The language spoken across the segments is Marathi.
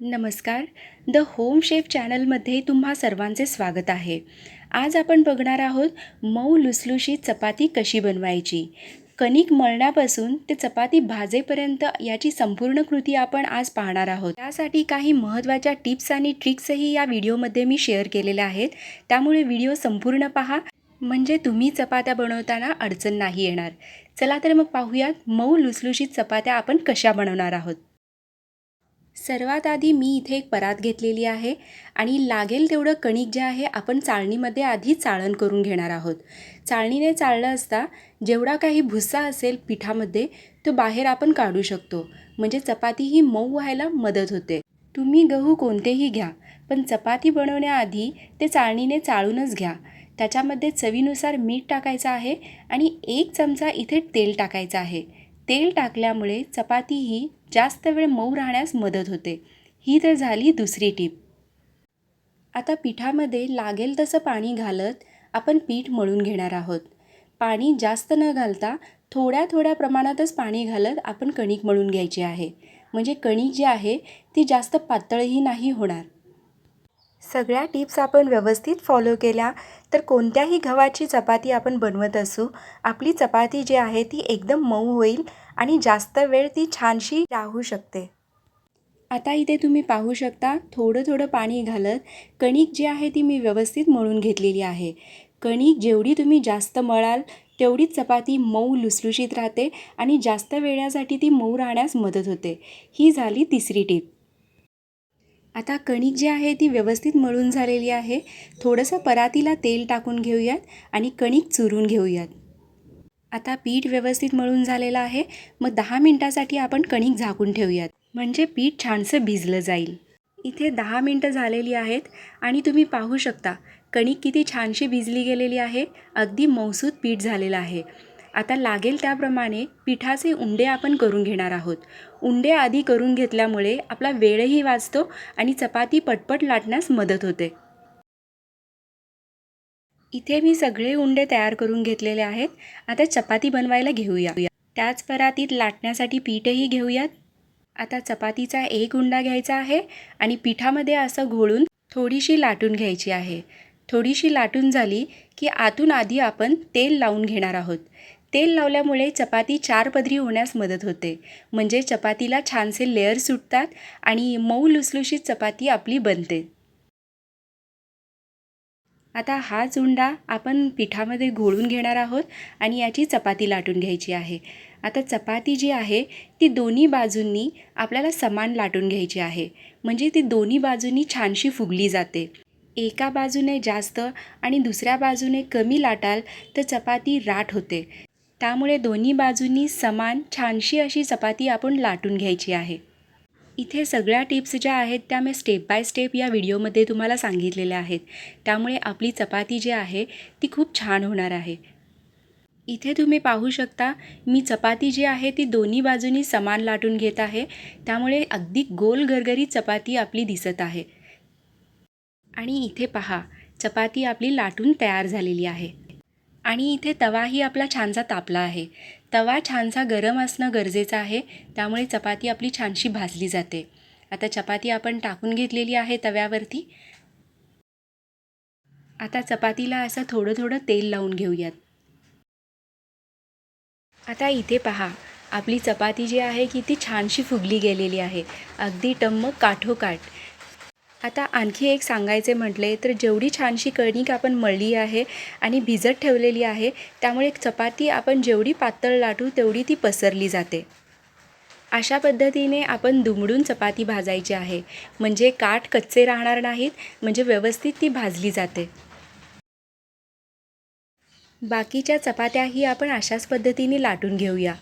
नमस्कार. द होम शेफ चॅनलमध्ये तुम्हा सर्वांचे स्वागत आहे. आज आपण बघणार आहोत मऊ लुसलुशीत चपाती कशी बनवायची? कणिक मळण्यापासून ते चपाती भाजेपर्यंत याची संपूर्ण कृती आपण आज पाहणार आहोत. त्यासाठी काही महत्त्वाच्या टिप्स आणि ट्रिक्सही या व्हिडिओमध्ये मी शेअर केलेल्या आहेत. त्यामुळे व्हिडिओ संपूर्ण पहा. म्हणजे तुम्ही चपात्या बनवताना अडचण नाही येणार. चला तर मग पाहूयात मऊ लुसलुशीत चपात्या आपण कशा बनवणार आहोत. सर्वात आधी मी इथे एक परात घेतलेली आहे आणि लागेल तेवढं कणिक जे आहे आपण चाळणीमध्ये आधी चाळण करून घेणार आहोत. चाळणीने चाळलं असता जेवढा काही भुस्सा असेल पिठामध्ये तो बाहेर आपण काढू शकतो. म्हणजे चपाती ही मऊ व्हायला मदत होते. तुम्ही गहू कोणतेही घ्या पण चपाती बनवण्याआधी ते चाळणीने चाळूनच घ्या. त्याच्यामध्ये चवीनुसार मीठ टाकायचं आहे आणि एक चमचा इथे तेल टाकायचं आहे. तेल टाकल्यामुळे चपाती ही जास्त वेळ मऊ राहण्यास मदत होते. ही तर झाली दुसरी टीप. आता पिठामध्ये लागेल तसं पाणी घालत आपण पीठ मळून घेणार आहोत. पाणी जास्त न घालता थोड्या थोड्या प्रमाणातच पाणी घालत आपण कणिक मळून घ्यायची आहे. म्हणजे कणिक जी आहे ती जास्त पातळही नाही होणार. सगळ्या टिप्स आपण व्यवस्थित फॉलो केल्या तर कोणत्याही गव्हाची चपाती आपण बनवत असू आपली चपाती जी आहे ती एकदम मऊ होईल आणि जास्त वेळ ती छानशी राहू शकते. आता इथे तुम्ही पाहू शकता थोडं थोडं पाणी घालत कणिक जी आहे ती मी व्यवस्थित मळून घेतलेली आहे. कणिक जेवढी तुम्ही जास्त मळाल तेवढीच चपाती मऊ लुसलुशीत राहते आणि जास्त वेळासाठी ती मऊ राहण्यास मदत होते. ही झाली तिसरी टीप. आता कणिक जी आहे ती व्यवस्थित मळून झालेली आहे. थोडंसं परातीला तेल टाकून घेऊयात आणि कणिक चुरून घेऊयात. आता पीठ व्यवस्थित मळून झालेलं आहे. मग दहा मिनटासाठी आपण कणिक झाकून ठेवूयात. म्हणजे पीठ छानसं भिजलं जाईल. इथे दहा मिनटं झालेली आहेत आणि तुम्ही पाहू शकता कणिक किती छानशी भिजली गेलेली आहे. अगदी मौसूद पीठ झालेलं आहे. आता लागेल त्याप्रमाणे पिठाचे उंडे आपण करून घेणार आहोत. उंडे आधी करून घेतल्यामुळे आपला वेळही वाचतो आणि चपाती पटपट लाटण्यास मदत होते. इथे मी सगळे उंडे तयार करून घेतलेले आहेत. आता चपाती बनवायला घेऊया. त्याच परातीत लाटण्यासाठी पीठही घेऊयात. आता चपातीचा एक उंडा घ्यायचा आहे आणि पिठामध्ये असं घोळून थोडीशी लाटून घ्यायची आहे. थोडीशी लाटून झाली की आतून आधी आपण तेल लावून घेणार आहोत. तेल लावल्यामुळे चपाती चार पदरी होण्यास मदत होते. म्हणजे चपातीला छानसे लेअर सुटतात आणि मऊ लुसलुशीत चपाती आपली बनते. आता हा चुंडा आपण पिठामध्ये घोळून घेणार आहोत आणि याची चपाती लाटून घ्यायची आहे. आता चपाती जी आहे ती दोन्ही बाजूंनी आपल्याला समान लाटून घ्यायची आहे. म्हणजे ती दोन्ही बाजूंनी छानशी फुगली जाते. एका बाजूने जास्त आणि दुसऱ्या बाजूने कमी लाटाल तर चपाती राट होते. त्यामुळे दोन्ही बाजूंनी समान छानशी अशी चपाती आपण लाटून घ्यायची आहे. इथे सगळ्या टिप्स ज्या आहेत त्या मी स्टेप बाय स्टेप या व्हिडिओमध्ये तुम्हाला सांगितलेल्या आहेत. त्यामुळे आपली चपाती जी आहे ती खूप छान होणार आहे. इथे तुम्ही पाहू शकता मी चपाती जी आहे ती दोन्ही बाजूनी समान लाटून घेत आहे. त्यामुळे अगदी गोल गरगरी चपाती आपली दिसत आहे. आणि इथे पहा चपाती आपली लाटून तयार झालेली आहे. आणि इथे तवाही आपला छानसा तापला आहे. तवा छानसा गरम असणं गरजेचं आहे त्यामुळे चपाती आपली छानशी भाजली जाते. आता चपाती आपण टाकून घेतलेली आहे तव्यावरती. आता चपातीला असं थोडं थोडं तेल लावून घेऊयात. आता इथे पहा आपली चपाती जी आहे की ती छानशी फुगली गेलेली आहे. अगदी टम्म काठोकाठ. आता आणखी एक सांगायचे म्हटले तर जेवढी छानशी कणिक आपण मळली आहे आणि भिजत ठेवलेली आहे त्यामुळे चपाती आपण जेवढी पातळ लाटू तेवढी ती पसरली जाते. अशा पद्धतीने आपण दुमडून चपाती भाजायची आहे. म्हणजे काठ कच्चे राहणार नाहीत म्हणजे व्यवस्थित ती भाजली जाते. बाकीच्या चपात्याही आपण अशाच पद्धतीने लाटून घेऊया.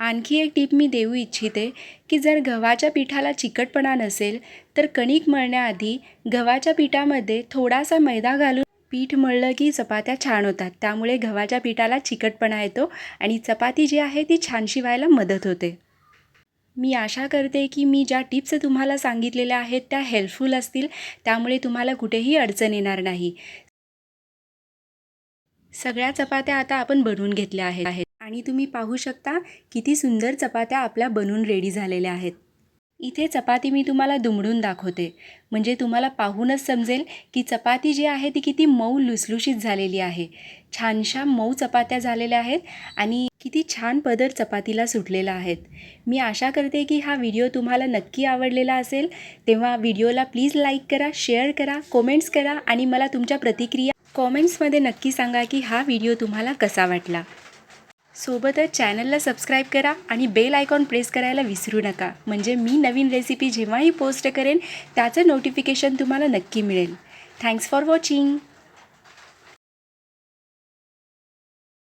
आणखी एक टीप मी देऊ इच्छिते की जर गव्हाच्या पिठाला चिकटपणा नसेल तर कणिक मळण्याआधी गव्हाच्या पिठामध्ये थोडासा मैदा घालून पीठ मळलं की चपात्या छान होतात. त्यामुळे गव्हाच्या पिठाला चिकटपणा येतो आणि चपाती जी आहे ती छान शिवायला मदत होते. मी आशा करते की मी ज्या टिप्स तुम्हाला सांगितलेल्या आहेत त्या हेल्पफुल असतील. त्यामुळे तुम्हाला कुठेही अडचण येणार नाही. सगळ्या चपात्या आता आपण बनवून घेतल्या आहेत. आणि तुम्ही पाहू शकता किती सुंदर चपात्या आपल्या बनवून रेडी झालेल्या आहेत. इथे चपाती मी तुम्हाला दुमडून दाखवते. म्हणजे तुम्हाला पाहूनच समजेल की चपाती जी आहे ती किती मऊ लुसलुशीत झालेली आहे. छानशा मऊ चपात्या झालेल्या आहेत आणि किती छान पदर चपातीला सुटलेला आहेत. मी आशा करते की हा व्हिडिओ तुम्हाला नक्की आवडलेला असेल. तेव्हा व्हिडिओला प्लीज लाईक करा शेअर करा कॉमेंट्स करा आणि मला तुमच्या प्रतिक्रिया कॉमेंट्समध्ये नक्की सांगा की हा व्हिडिओ तुम्हाला कसा वाटला. सोबतच चॅनलला सबस्क्राईब करा आणि बेल आयकॉन प्रेस करायला विसरू नका. म्हणजे मी नवीन रेसिपी जेव्हाही पोस्ट करेन त्याचं नोटिफिकेशन तुम्हाला नक्की मिळेल. Thanks for watching